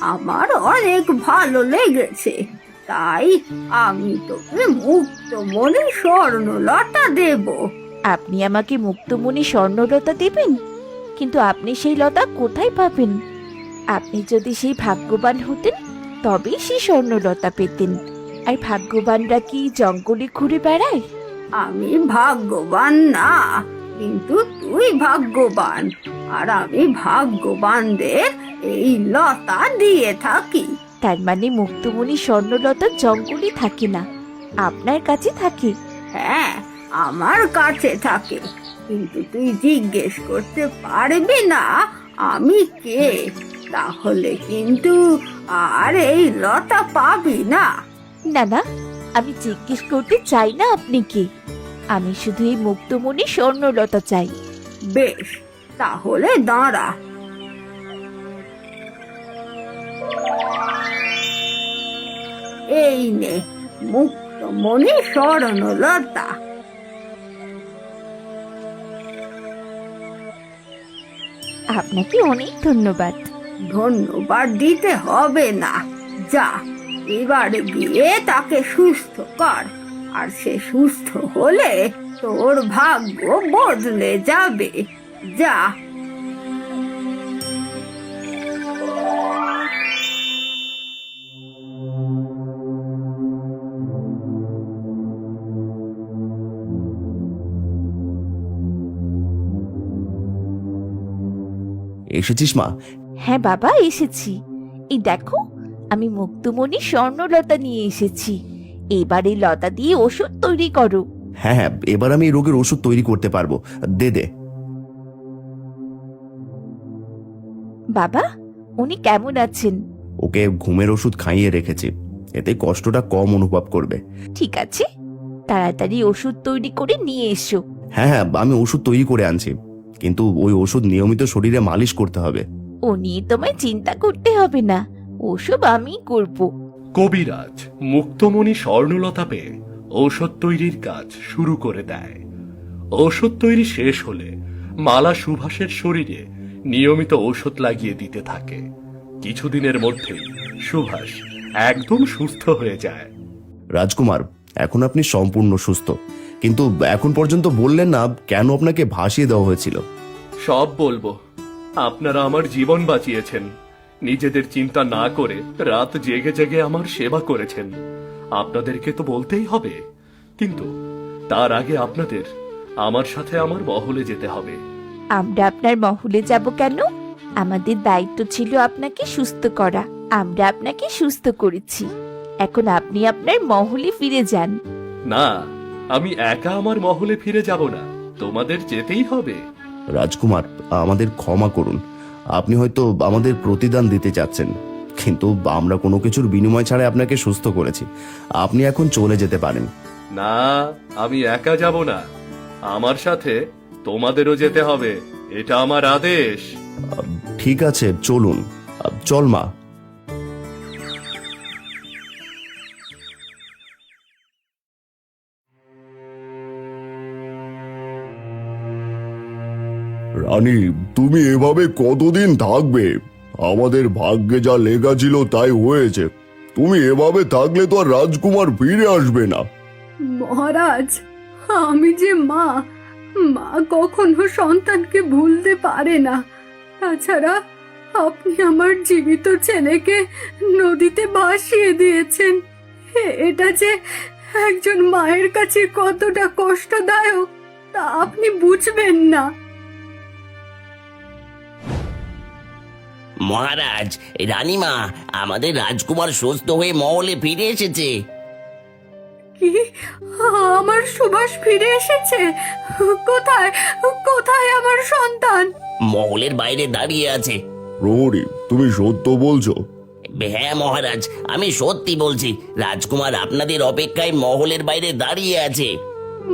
আমার অনেক ভালো লেগেছে। তাই আমি তোকে মুক্ত মনে স্বর্ণলতা দেব। আপনি আমাকে মুক্তমণি স্বর্ণলতা দেবেন? কিন্তু আপনি সেই লতা কোথায় পাবেন? আপনি যদি সেই ভাগ্যবান হতেন তবেই সেই স্বর্ণলতা পেতেন। আর ভাগ্যবানরা কি জঙ্গলে ঘুরে বেড়ায়? আমি ভাগ্যবান না। কিন্তু তুই ভাগ্যবান। আর আমি ভাগ্যবানদের এই লতা দিয়ে থাকি। তার মানে মুক্তমণি স্বর্ণলতা জঙ্গলে থাকে না। আপনার কাছে থাকে। হ্যাঁ আমার কাছে থাকে। কিন্তু তুই জিজ্ঞেস করতে পারবি না আমি কে। তাহলে কিন্তু আর এই লতা পাবি না। না না আমি জিজ্ঞেস করতে চাই না আপনি কে। আমি শুধু এই মুক্তমণি স্বর্ণলতা চাই। বেশ তাহলে দাঁড়া। এই নে মুক্ত মনে স্মরণলতা আপনাকে অনেক ধন্যবাদ। ধন্যবাদ দিতে হবে না। যা এবার গিয়ে তাকে সুস্থ কর। আর সে সুস্থ হলে তোর ভাগ্য বদলে যাবে। যা। এসেছিস মা? হ্যাঁ বাবা এসেছি। এই দেখো আমি মুক্তমণি স্বর্ণলতা নিয়ে এসেছি। এবার লতা দিয়ে ওষুধ তৈরি করো। হ্যাঁ হ্যাঁ এবার আমি এই রোগের ওষুধ তৈরি করতে পারব। দে দে। বাবা উনি কেমন আছেন? ওকে ঘুমের ওষুধ খাইয়ে রেখেছি। এতে কষ্টটা কম অনুভব করবে। ঠিক আছে তাড়াতাড়ি ওষুধ তৈরি করে নিয়ে এসো। হ্যাঁ হ্যাঁ আমি ওষুধ তৈরি করে আনছি। কিন্তু ওই ওষুধ নিয়মিত শরীরে মালিশ করতে হবে। ও নিয়ে তোমায় চিন্তা করতে হবে না। ওসব আমি করব। কবিরাজ মুক্তমণি স্বর্ণলতা পেয়ে ঔষধ তৈরির কাজ শুরু করে দেয়। ঔষধ তৈরি শেষ হলে মালা সুভাষের শরীরে নিয়মিত ঔষধ লাগিয়ে দিতে থাকে। কিছুদিনের মধ্যেই সুভাষ একদম সুস্থ হয়ে যায়। রাজকুমার এখন আপনি সম্পূর্ণ সুস্থ। কিন্তু এখন পর্যন্ত বললেন না কেন আপনাকে ভাসিয়ে দেওয়া হয়েছিল। সব বলব। আপনারা আমার জীবন বাঁচিয়েছেন। নিজেদের চিন্তা না করে রাত জেগে জেগে আমার সেবা করেছেন। আপনাদেরকে তো বলতেই হবে। কিন্তু তার আগে আপনাদের আমার সাথে আমার মহলে যেতে হবে। আমরা আপনার মহলে যাব কেন? আমাদের দায়িত্ব ছিল আপনাকে সুস্থ করা। আমরা আপনাকে সুস্থ করেছি। এখন আপনি আপনার মহলে ফিরে যান। না আমি একা আমার মহলে ফিরে যাব না। তোমাদের যেতেই হবে। রাজকুমার আমাদের ক্ষমা করুন। আপনি হয়তো আমাদের প্রতিদান দিতে চাচ্ছেন কিন্তু আমরা কোনো কিছুর বিনিময় ছাড়াই আপনাকে সুস্থ করেছি। আপনি এখন চলে যেতে পারেন। না আমি একা যাব না। আমার সাথে তোমাদেরও যেতে হবে। এটা আমার আদেশ। ঠিক আছে চলুন। চল মা। রানী, তুমি এভাবে কতদিন থাকবে? আমাদের ভাগ্যে যা লেখা ছিল তাই হয়েছে। তুমি এভাবে থাকলে তো আর রাজকুমার ফিরে আসবে না। মহারাজ, আমি যে মা মা কখনো সন্তানকে ভুলতে পারে না। তাছাড়া আপনি আমার জীবিত ছেলেকে নদীতে ভাসিয়ে দিয়েছেন। এটা যে একজন মায়ের কাছে কতটা কষ্টদায়ক, তা আপনি বুঝবেন না। মহারাজ রানীমা আমাদের রাজকুমার সুস্থ হয়ে মহলে ফিরে এসেছে। কি? আমার সুভাষ ফিরে এসেছে? কোথায়? কোথায় আমার সন্তান? মহলের বাইরে দাঁড়িয়ে আছে। প্রহরী তুমি সত্য বলছো? হ্যাঁ মহারাজ আমি সত্যি বলছি রাজকুমার আপনাদের অপেক্ষায় মহলের বাইরে দাঁড়িয়ে আছে।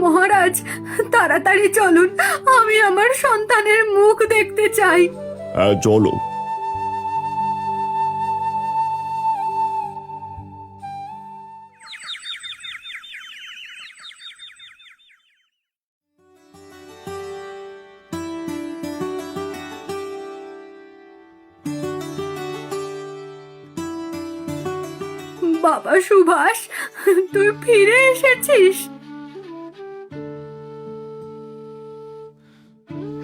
মহারাজ তাড়াতাড়ি চলুন আমি আমার সন্তানের মুখ দেখতে চাই। হ্যাঁ চলো। বাবা সুভাষ তুই ফিরে এসেছিস?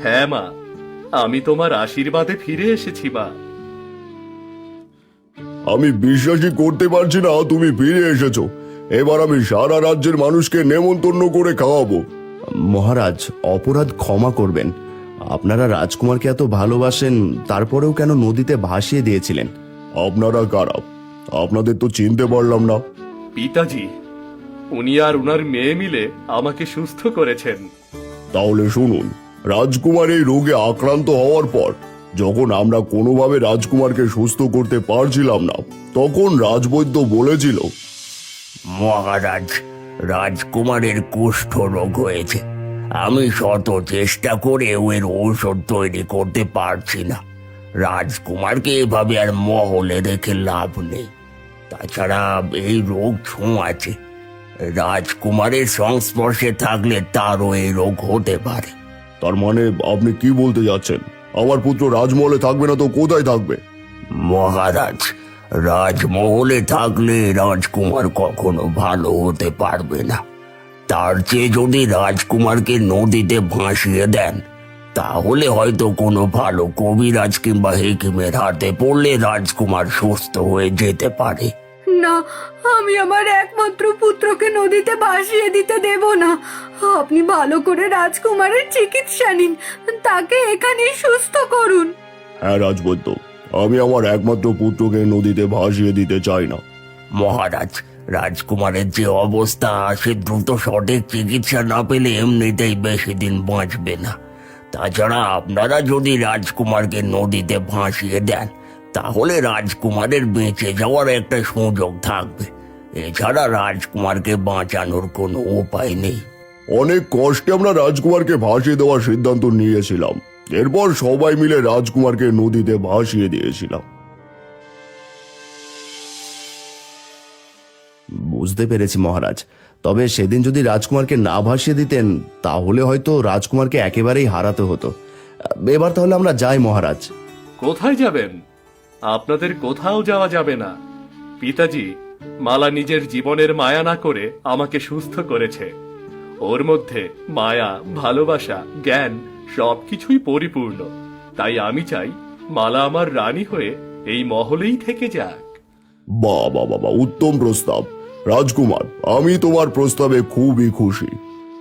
হ্যাঁ মা আমি তোমার আশীর্বাদে ফিরে এসেছি মা। আমি বিশ্বাসই করতে পারছি না তুমি ফিরে এসেছ। এবার আমি সারা রাজ্যের মানুষকে নেমন্তন্ন করে খাওয়াবো। মহারাজ অপরাধ ক্ষমা করবেন। আপনারা রাজকুমারকে এত ভালোবাসেন তারপরেও কেন নদীতে ভাসিয়ে দিয়েছিলেন? আপনারা কারা? আপনাদের তো চিনতে পারলাম না। পিতাজি উনি আর উনার মেয়ে মিলে আমাকে সুস্থ করেছেন। তাহলে শুনুন রাজকুমার এই রোগে আক্রান্ত হওয়ার পর যখন আমরা কোনোভাবে রাজকুমারকে সুস্থ করতে পারছিলাম না তখন রাজবৈদ্য বলেছিল মহারাজ রাজকুমারের কুষ্ঠ রোগ হয়েছে। আমি শত চেষ্টা করেও এর ঔষধ তৈরি করতে পারছি না। রাজকুমারকে এভাবে আর মহলে রেখে লাভ নেই। তাছাড়া এই রোগ ছোঁয়াছে রাজকুমারের সংস্পর্শে থাকলে তারও এই রোগ হতে পারে। তার মানে আপনি কি বলতে যাচ্ছেন? আমার পুত্র রাজমহলে থাকবে না তো কোথায় থাকবে? মহারাজ রাজমহলে থাকলে রাজকুমার কখনো ভালো হতে পারবে না। তার চেয়ে যদি রাজকুমারকে নদীতে ভাসিয়ে দেন তাহলে হয়তো কোনো ভালো কবিরাজ কিংবা হেকিমের হাতে পড়লে রাজকুমার সুস্থ হয়ে যেতে পারে। না আমি আমার একমাত্র পুত্রকে নদীতে ভাসিয়ে দিতে দেব না। আপনি ভালো করে রাজকুমারের চিকিৎসা নিন তাকে এখানেই সুস্থ করুন। হ্যাঁ রাজবৈদ্য আমি আমার একমাত্র পুত্রকে নদীতে ভাসিয়ে দিতে চাই না। মহারাজ রাজকুমারের যে অবস্থা সে দ্রুত সঠিক চিকিৎসা না পেলে এমনিতেই বেশি দিন বাঁচবে না। তাছাড়া আপনারা যদি রাজকুমারকে নদীতে ভাসিয়ে দেন, তাহলে রাজকুমারের বেঁচে যাওয়ার একটা সুযোগ থাকবে। এছাড়া রাজকুমারকে বাঁচানোর কোনো উপায় নেই। অনেক কষ্টে আমরা রাজকুমারকে ভাসিয়ে দেওয়ার সিদ্ধান্ত নিয়েছিলাম। এরপর সবাই মিলে রাজকুমারকে নদীতে ভাসিয়ে দিয়েছিলাম। বুঝতে পেরেছি মহারাজ। তবে সেদিন যদি রাজকুমারকে না ভাসিয়ে দিতেন তাহলে হয়তো রাজকুমারকে একেবারেই হারাতে হতো। এবার তাহলে আমরা যাই মহারাজ। কোথায় যাবেন? আপনাদের কোথাও যাওয়া যাবে না। পিতাজি মালা নিজের জীবনের মায়া না করে আমাকে সুস্থ করেছে। ওর মধ্যে মায়া ভালোবাসা জ্ঞান সবকিছুই পরিপূর্ণ। তাই আমি চাই মালা আমার রানী হয়ে এই মহলেই থেকে যাক। বাবা বাবা উত্তম প্রস্তাব। রাজকুমার আমি তোমার প্রস্তাবে খুবই খুশি।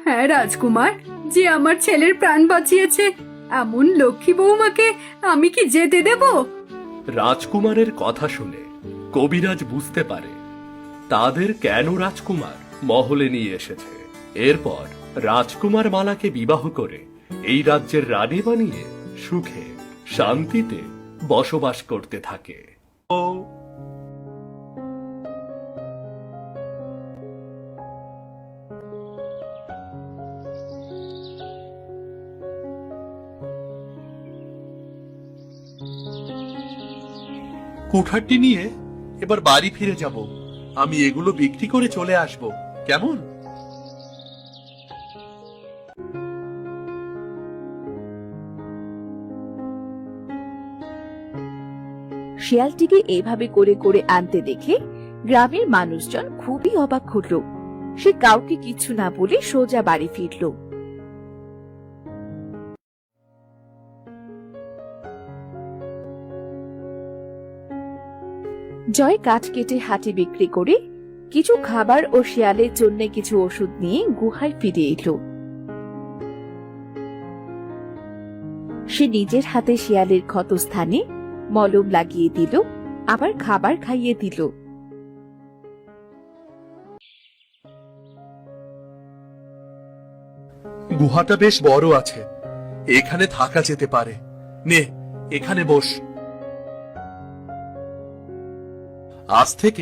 হ্যাঁ রাজকুমার যে আমার ছেলের প্রাণ বাঁচিয়েছে এমন লক্ষ্মী বৌমাকে আমি কি যেতে দেব? রাজকুমারের কথা শুনে কবিরাজ বুঝতে পারে তাদের কেন রাজকুমার মহলে নিয়ে এসেছে। এরপর রাজকুমার মালাকে বিবাহ করে এই রাজ্যের রানী বানিয়ে সুখে শান্তিতে বসবাস করতে থাকে। ও কুঠারটি নিয়ে এবার বাড়ি ফিরে যাব। আমি এগুলো বিক্রি করে চলে আসব। কেমন? শিয়ালটিকে এভাবে করে করে আনতে দেখে গ্রামের মানুষজন খুবই অবাক হল। সে কাউকে কিছু না বলে সোজা বাড়ি ফিরল। জয় কাঠ কেটে হাটে বিক্রি করে কিছু খাবার ও শিয়ালের জন্য কিছু ওষুধ নিয়ে গুহায় ফিরে এলো। সে নিজের হাতে শিয়ালের ক্ষতস্থানে মলম লাগিয়ে দিল, আবার খাবার খাইয়ে দিল। গুহাটা বেশ বড় আছে। এখানে থাকা যেতে পারে। নে, এখানে বস। আজ থেকে